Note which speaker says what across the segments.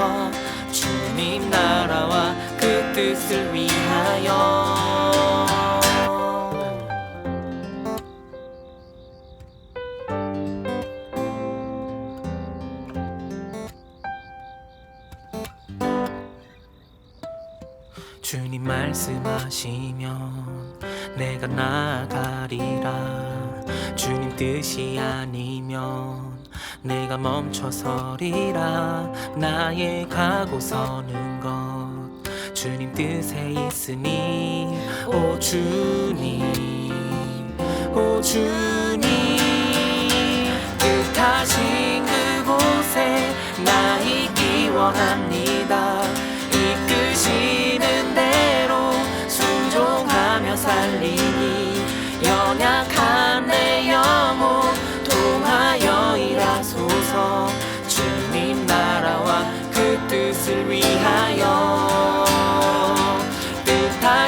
Speaker 1: 일하소서 주님 나라와 그 뜻을 위하여.
Speaker 2: 주님 말씀하시면 내가 나가리라. 주님 뜻이 아니면 내가 멈춰서리라. 나의 가고 서는 것. 주님 뜻에 있으니. 오 주님 오 주님. 뜻하신 그곳에 나 있기 원합니다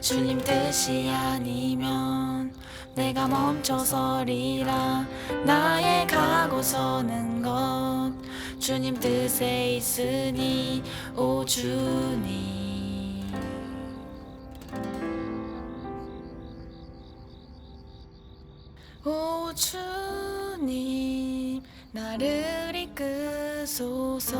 Speaker 1: 주님 뜻이 아니면 내가 멈춰서리라. 나의 가고 서는 것 주님 뜻에 있으니 오 주님. 오 주님 나를 이끄소서